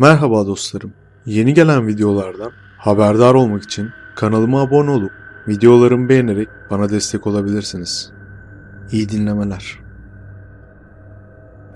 Merhaba dostlarım. Yeni gelen videolardan haberdar olmak için kanalıma abone olup videolarımı beğenerek bana destek olabilirsiniz. İyi dinlemeler.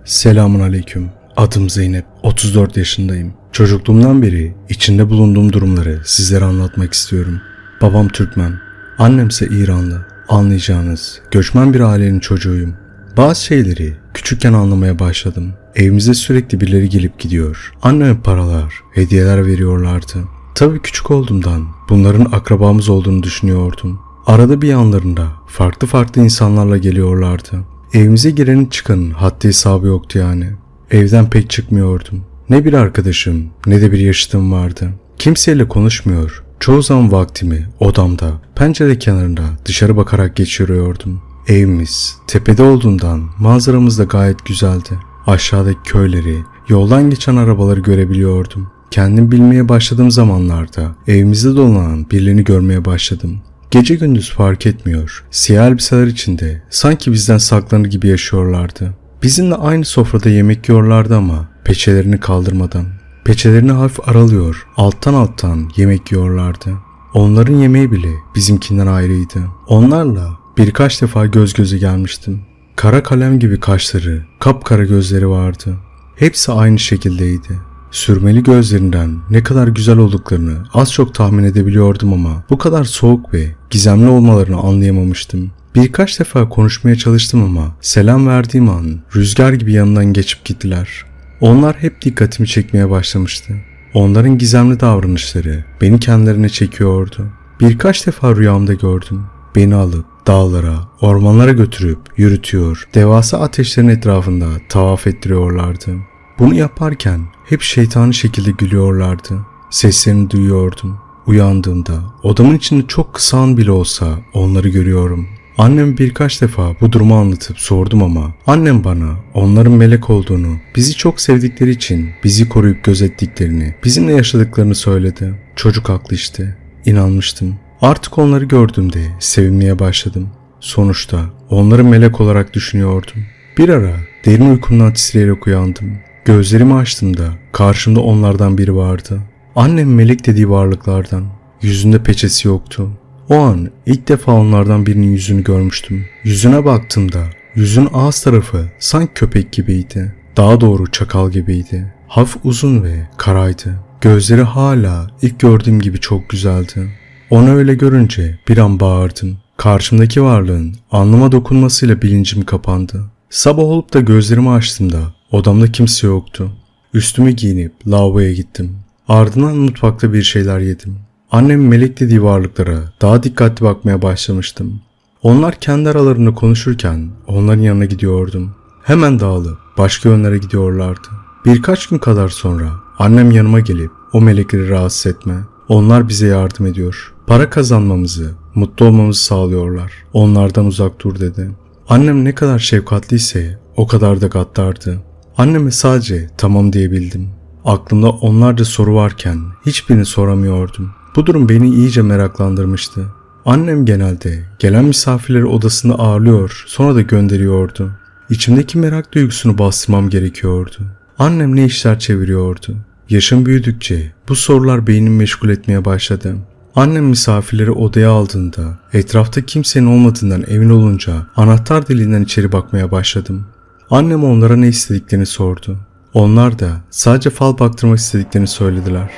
Selamun aleyküm. Adım Zeynep. 34 yaşındayım. Çocukluğumdan beri içinde bulunduğum durumları sizlere anlatmak istiyorum. Babam Türkmen. Annemse İranlı. Anlayacağınız göçmen bir ailenin çocuğuyum. Bazı şeyleri küçükken anlamaya başladım. Evimize sürekli birileri gelip gidiyor. Anneme paralar, hediyeler veriyorlardı. Tabii küçük olduğumdan bunların akrabamız olduğunu düşünüyordum. Arada bir yanlarında farklı farklı insanlarla geliyorlardı. Evimize girenin çıkanın haddi hesabı yoktu yani. Evden pek çıkmıyordum. Ne bir arkadaşım ne de bir yaşıtım vardı. Kimseyle konuşmuyor. Çoğu zaman vaktimi odamda, pencere kenarında dışarı bakarak geçiriyordum. Evimiz tepede olduğundan manzaramız da gayet güzeldi. Aşağıdaki köyleri, yoldan geçen arabaları görebiliyordum. Kendim bilmeye başladığım zamanlarda evimizde dolanan birilerini görmeye başladım. Gece gündüz fark etmiyor. Siyah elbiseler içinde sanki bizden saklanır gibi yaşıyorlardı. Bizimle aynı sofrada yemek yiyorlardı ama peçelerini kaldırmadan. Peçelerini hafif aralıyor, alttan alttan yemek yiyorlardı. Onların yemeği bile bizimkinden ayrıydı. Onlarla birkaç defa göz göze gelmiştim. Kara kalem gibi kaşları, kapkara gözleri vardı. Hepsi aynı şekildeydi. Sürmeli gözlerinden ne kadar güzel olduklarını az çok tahmin edebiliyordum ama bu kadar soğuk ve gizemli olmalarını anlayamamıştım. Birkaç defa konuşmaya çalıştım ama selam verdiğim an rüzgar gibi yanından geçip gittiler. Onlar hep dikkatimi çekmeye başlamıştı. Onların gizemli davranışları beni kendilerine çekiyordu. Birkaç defa rüyamda gördüm. Beni alıp dağlara, ormanlara götürüp yürütüyor, devasa ateşlerin etrafında tavaf ettiriyorlardı. Bunu yaparken hep şeytani şekilde gülüyorlardı. Seslerini duyuyordum. Uyandığımda odamın içinde çok kısa an bile olsa onları görüyorum. Annem birkaç defa bu durumu anlatıp sordum ama annem bana onların melek olduğunu, bizi çok sevdikleri için bizi koruyup gözettiklerini, bizimle yaşadıklarını söyledi. Çocuk haklı işte. İnanmıştım. Artık onları gördüğümde sevinmeye başladım. Sonuçta onları melek olarak düşünüyordum. Bir ara derin uykumdan titreyerek uyandım. Gözlerimi açtığımda karşımda onlardan biri vardı. Annem melek dediği varlıklardan. Yüzünde peçesi yoktu. O an ilk defa onlardan birinin yüzünü görmüştüm. Yüzüne baktığımda yüzün ağız tarafı sanki köpek gibiydi. Daha doğru çakal gibiydi. Hafif uzun ve karaydı. Gözleri hala ilk gördüğüm gibi çok güzeldi. Onu öyle görünce bir an bağırdım. Karşımdaki varlığın alnıma dokunmasıyla bilincim kapandı. Sabah olup da gözlerimi açtığımda odamda kimse yoktu. Üstümü giyinip lavaboya gittim. Ardından mutfakta bir şeyler yedim. Annem melek dediği varlıklara daha dikkatli bakmaya başlamıştım. Onlar kendi aralarında konuşurken onların yanına gidiyordum. Hemen dağılıp başka yönlere gidiyorlardı. Birkaç gün kadar sonra annem yanıma gelip o melekleri rahatsız etme. Onlar bize yardım ediyor. Para kazanmamızı, mutlu olmamızı sağlıyorlar. Onlardan uzak dur dedi. Annem ne kadar şefkatliyse o kadar da gaddardı. Anneme sadece tamam diyebildim. Aklımda onlarca soru varken hiçbirini soramıyordum. Bu durum beni iyice meraklandırmıştı. Annem genelde gelen misafirleri odasında ağırlıyor sonra da gönderiyordu. İçimdeki merak duygusunu bastırmam gerekiyordu. Annem ne işler çeviriyordu? Yaşım büyüdükçe bu sorular beynimi meşgul etmeye başladı. Annem misafirleri odaya aldığında etrafta kimsenin olmadığından emin olunca anahtar deliğinden içeri bakmaya başladım. Annem onlara ne istediklerini sordu. Onlar da sadece fal baktırmak istediklerini söylediler.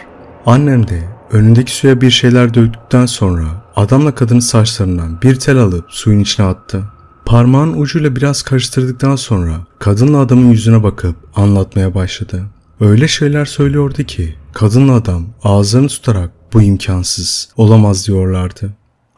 Annem de önündeki suya bir şeyler döktükten sonra adamla kadının saçlarından bir tel alıp suyun içine attı. Parmağın ucuyla biraz karıştırdıktan sonra kadınla adamın yüzüne bakıp anlatmaya başladı. Öyle şeyler söylüyordu ki kadınla adam ağızlarını tutarak bu imkansız, olamaz diyorlardı.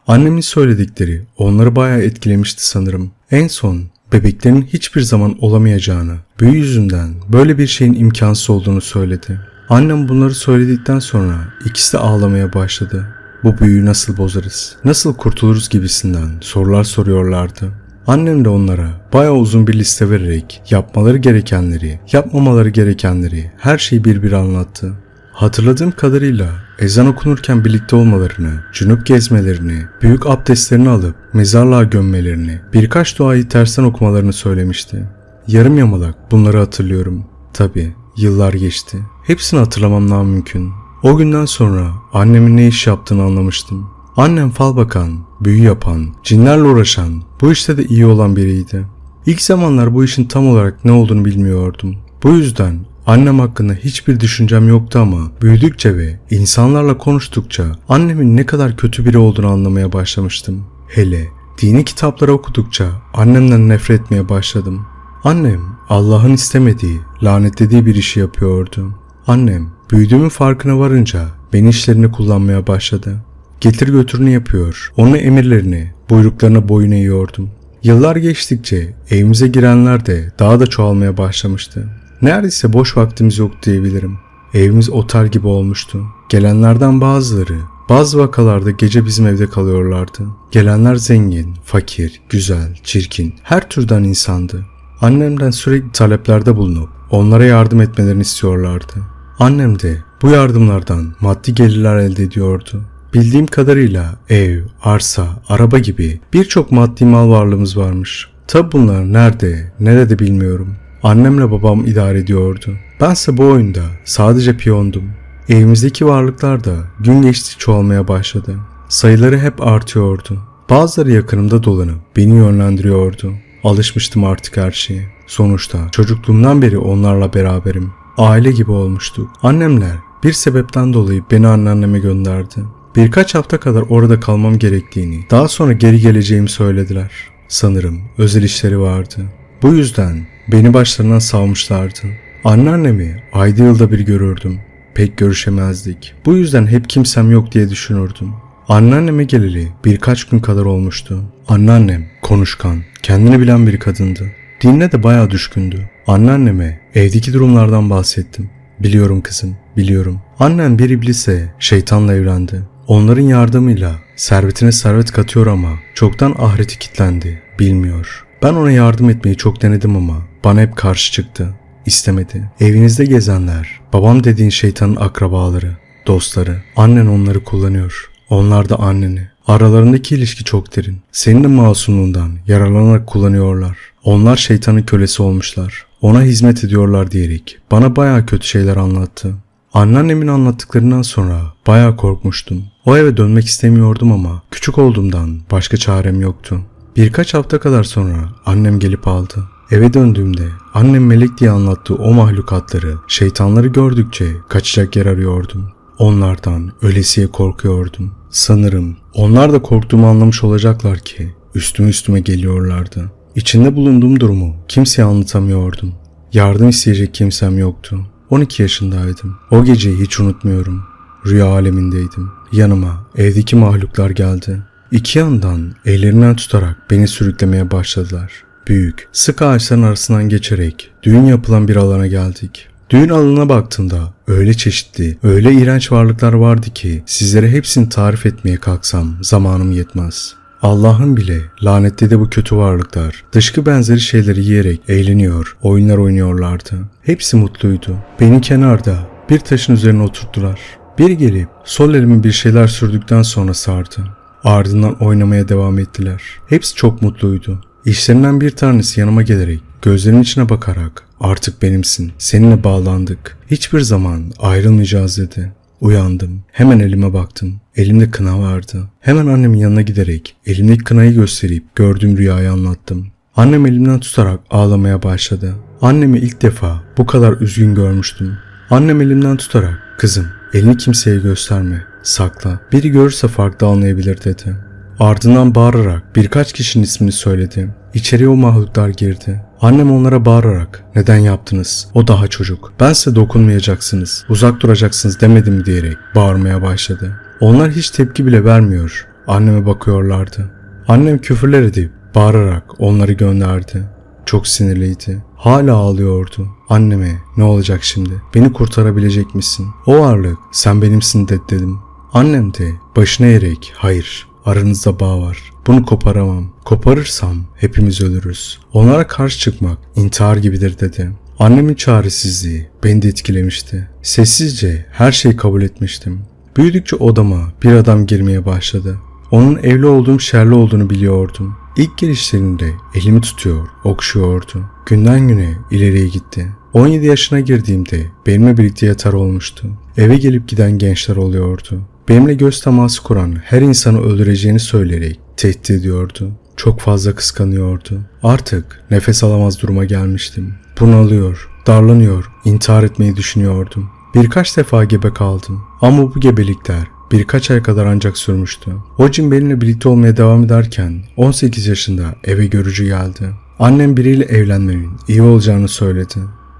Annemin söyledikleri onları bayağı etkilemişti sanırım. En son bebeklerin hiçbir zaman olamayacağını, büyü yüzünden böyle bir şeyin imkansız olduğunu söyledi. Annem bunları söyledikten sonra ikisi de ağlamaya başladı. Bu büyüyü nasıl bozarız, nasıl kurtuluruz gibisinden sorular soruyorlardı. Annem de onlara bayağı uzun bir liste vererek yapmaları gerekenleri, yapmamaları gerekenleri her şeyi bir bir anlattı. Hatırladığım kadarıyla ezan okunurken birlikte olmalarını, cünüp gezmelerini, büyük abdestlerini alıp mezarlığa gömmelerini, birkaç duayı tersten okumalarını söylemişti. Yarım yamalak bunları hatırlıyorum. Tabi Yıllar geçti. Hepsini hatırlamam daha mümkün. O günden sonra annemin ne iş yaptığını anlamıştım. Annem fal bakan, büyü yapan, cinlerle uğraşan, bu işte de iyi olan biriydi. İlk zamanlar bu işin tam olarak ne olduğunu bilmiyordum. Bu yüzden annem hakkında hiçbir düşüncem yoktu ama büyüdükçe ve insanlarla konuştukça annemin ne kadar kötü biri olduğunu anlamaya başlamıştım. Hele dini kitapları okudukça annemden nefret etmeye başladım. Annem Allah'ın istemediği, lanetlediği bir işi yapıyordu. Annem büyüdüğümün farkına varınca beni işlerini kullanmaya başladı. Getir götürünü yapıyor, onun emirlerini, buyruklarına boyun eğiyordum. Yıllar geçtikçe evimize girenler de daha da çoğalmaya başlamıştı. Neredeyse boş vaktimiz yok diyebilirim. Evimiz otel gibi olmuştu. Gelenlerden bazıları bazı vakalarda gece bizim evde kalıyorlardı. Gelenler zengin, fakir, güzel, çirkin, her türden insandı. Annemden sürekli taleplerde bulunup onlara yardım etmelerini istiyorlardı. Annem de bu yardımlardan maddi gelirler elde ediyordu. Bildiğim kadarıyla ev, arsa, araba gibi birçok maddi mal varlığımız varmış. Tabi bunlar nerede, nerede bilmiyorum. Annemle babam idare ediyordu. Bense bu oyunda sadece piyondum. Evimizdeki varlıklar da gün geçtikçe çoğalmaya başladı. Sayıları hep artıyordu. Bazıları yakınımda dolanıp beni yönlendiriyordu. Alışmıştım artık her şeye. Sonuçta çocukluğumdan beri onlarla beraberim. Aile gibi olmuştuk. Annemler bir sebepten dolayı beni anneanneme gönderdi. Birkaç hafta kadar orada kalmam gerektiğini, daha sonra geri geleceğimi söylediler. Sanırım özel işleri vardı. Bu yüzden beni başlarından savmışlardı. Anneannemi ayda yılda bir görürdüm. Pek görüşemezdik. Bu yüzden hep kimsem yok diye düşünürdüm. Anneanneme geleli birkaç gün kadar olmuştu. Anneannem konuşkan, kendini bilen bir kadındı. Dinle de bayağı düşkündü. Anneanneme evdeki durumlardan bahsettim. Biliyorum kızım, biliyorum. Annen bir iblise, şeytanla evlendi. Onların yardımıyla servetine servet katıyor ama çoktan ahireti kitlendi. Bilmiyor. Ben ona yardım etmeyi çok denedim ama bana hep karşı çıktı. İstemedi. Evinizde gezenler, babam dediğin şeytanın akrabaları, dostları. Annen onları kullanıyor. Onlar da anneni. Aralarındaki ilişki çok derin. Senin de masumluğundan yararlanarak kullanıyorlar. Onlar şeytanın kölesi olmuşlar. Ona hizmet ediyorlar diyerek bana baya kötü şeyler anlattı. Anneannemin anlattıklarından sonra baya korkmuştum. O eve dönmek istemiyordum ama küçük olduğumdan başka çarem yoktu. Birkaç hafta kadar sonra annem gelip aldı. Eve döndüğümde annem melek diye anlattığı o mahlukatları, şeytanları gördükçe kaçacak yer arıyordum. Onlardan ölesiye korkuyordum. Sanırım onlar da korktuğumu anlamış olacaklar ki üstüme üstüme geliyorlardı. İçinde bulunduğum durumu kimseye anlatamıyordum. Yardım isteyecek kimsem yoktu. 12 yaşındaydım. O geceyi hiç unutmuyorum. Rüya alemindeydim. Yanıma evdeki mahluklar geldi. İki yandan ellerinden tutarak beni sürüklemeye başladılar. Büyük, sık ağaçların arasından geçerek düğün yapılan bir alana geldik. Düğün alanına baktığımda öyle çeşitli, öyle iğrenç varlıklar vardı ki sizlere hepsini tarif etmeye kalksam zamanım yetmez. Allah'ın bile lanetledi bu kötü varlıklar. Dışkı benzeri şeyleri yiyerek eğleniyor, oyunlar oynuyorlardı. Hepsi mutluydu. Beni kenarda bir taşın üzerine oturttular. Biri gelip sol elime bir şeyler sürdükten sonra sardı. Ardından oynamaya devam ettiler. Hepsi çok mutluydu. İşlerinden bir tanesi yanıma gelerek gözlerinin içine bakarak artık benimsin, seninle bağlandık, hiçbir zaman ayrılmayacağız dedi. Uyandım. Hemen elime baktım. Elimde kına vardı. Hemen annemin yanına giderek elimdeki kınayı gösterip gördüğüm rüyayı anlattım. Annem elimden tutarak ağlamaya başladı. Annemi ilk defa bu kadar üzgün görmüştüm. Annem elimden tutarak kızım elini kimseye gösterme, sakla. Biri görürse farklı anlayabilir dedi. Ardından bağırarak birkaç kişinin ismini söyledi. İçeriye o mahluklar girdi. Annem onlara bağırarak neden yaptınız? O daha çocuk. Ben size dokunmayacaksınız. Uzak duracaksınız demedim mi?" diyerek bağırmaya başladı. Onlar hiç tepki bile vermiyor. Anneme bakıyorlardı. Annem küfürler edip bağırarak onları gönderdi. Çok sinirliydi. Hala ağlıyordu. Anneme ne olacak şimdi? Beni kurtarabilecek misin? O varlık sen benimsin de dedim. Annem de başına eğerek hayır aranızda bağ var. Bunu koparamam. Koparırsam hepimiz ölürüz. Onlara karşı çıkmak intihar gibidir dedi. Annemin çaresizliği beni de etkilemişti. Sessizce her şeyi kabul etmiştim. Büyüdükçe odama bir adam girmeye başladı. Onun evli olduğum şerli olduğunu biliyordum. İlk gelişlerinde elimi tutuyor, okşuyordu. Günden güne ileriye gitti. 17 yaşına girdiğimde benimle birlikte yatar olmuştu. Eve gelip giden gençler oluyordu. Benimle göz teması kuran her insanı öldüreceğini söyleyerek tehdit ediyordu. Çok fazla kıskanıyordu. Artık nefes alamaz duruma gelmiştim. Bunalıyor, darlanıyor, intihar etmeyi düşünüyordum. Birkaç defa gebe kaldım. Ama bu gebelikler birkaç ay kadar ancak sürmüştü. O cin benimle birlikte olmaya devam ederken 18 yaşında eve görücü geldi. Annem biriyle evlenmemin iyi olacağını söyledi.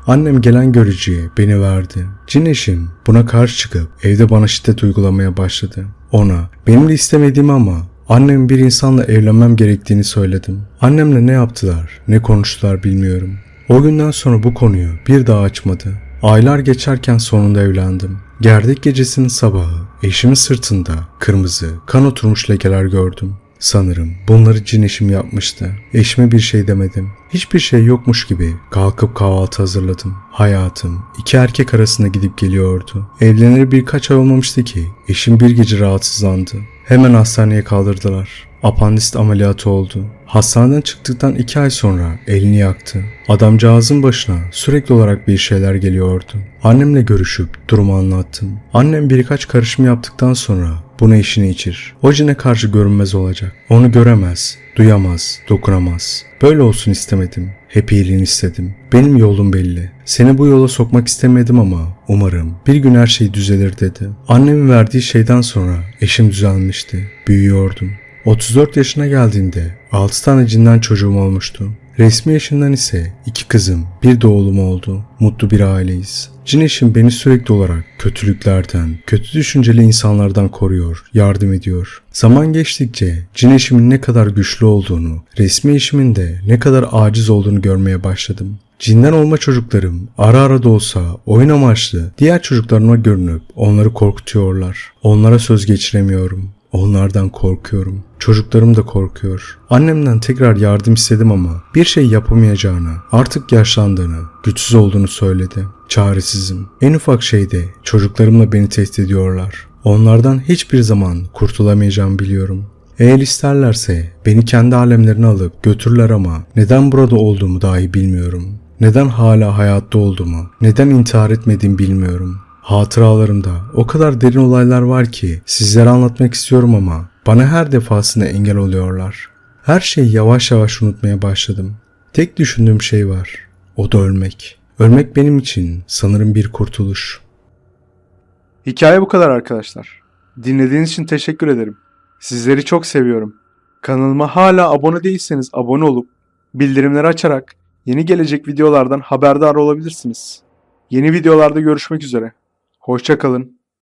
Annem gelen görücüye beni verdi. Cin eşim buna karşı çıkıp evde bana şiddet uygulamaya başladı. Ona benimle istemediğimi ama annem bir insanla evlenmem gerektiğini söyledim. Annemle ne yaptılar, ne konuştular bilmiyorum. O günden sonra bu konuyu bir daha açmadı. Aylar geçerken sonunda evlendim. Gerdek gecesinin sabahı eşimin sırtında kırmızı kan oturmuş lekeler gördüm. Sanırım bunları cin eşim yapmıştı. Eşime bir şey demedim. Hiçbir şey yokmuş gibi kalkıp kahvaltı hazırladım. Hayatım iki erkek arasında gidip geliyordu. Evleneli birkaç ay olmamıştı ki eşim bir gece rahatsızlandı. Hemen hastaneye kaldırdılar. Apandisit ameliyatı oldu. Hastaneden çıktıktan iki ay sonra elini yaktı. Adamcağızın başına sürekli olarak bir şeyler geliyordu. Annemle görüşüp durumu anlattım. Annem birkaç karışım yaptıktan sonra bunu işine içir. O cine karşı görünmez olacak. Onu göremez, duyamaz, dokunamaz. Böyle olsun istemedim. Hep iyiliğini istedim. Benim yolum belli. Seni bu yola sokmak istemedim ama umarım bir gün her şey düzelir dedi. Annemin verdiği şeyden sonra eşim düzelmişti. Büyüyordum. 34 yaşına geldiğimde 6 tane cinden çocuğum olmuştu. Resmi yaşından ise iki kızım, bir de oğlum oldu. Mutlu bir aileyiz. Cin eşim beni sürekli olarak kötülüklerden, kötü düşünceli insanlardan koruyor, yardım ediyor. Zaman geçtikçe cin eşimin ne kadar güçlü olduğunu, resmi eşimin de ne kadar aciz olduğunu görmeye başladım. Cinden olma çocuklarım ara ara da olsa oyun amaçlı diğer çocuklarıma görünüp onları korkutuyorlar. Onlara söz geçiremiyorum. Onlardan korkuyorum. Çocuklarım da korkuyor. Annemden tekrar yardım istedim ama bir şey yapamayacağını, artık yaşlandığını, güçsüz olduğunu söyledi. Çaresizim. En ufak şeyde çocuklarımla beni tehdit ediyorlar. Onlardan hiçbir zaman kurtulamayacağımı biliyorum. Eğer isterlerse beni kendi alemlerine alıp götürürler ama neden burada olduğumu dahi bilmiyorum. Neden hala hayatta olduğumu, neden intihar etmediğimi bilmiyorum. Hatıralarımda o kadar derin olaylar var ki sizlere anlatmak istiyorum ama bana her defasında engel oluyorlar. Her şeyi yavaş yavaş unutmaya başladım. Tek düşündüğüm şey var. O da ölmek. Ölmek benim için sanırım bir kurtuluş. Hikaye bu kadar arkadaşlar. Dinlediğiniz için teşekkür ederim. Sizleri çok seviyorum. Kanalıma hala abone değilseniz abone olup bildirimleri açarak yeni gelecek videolardan haberdar olabilirsiniz. Yeni videolarda görüşmek üzere. Hoşça kalın.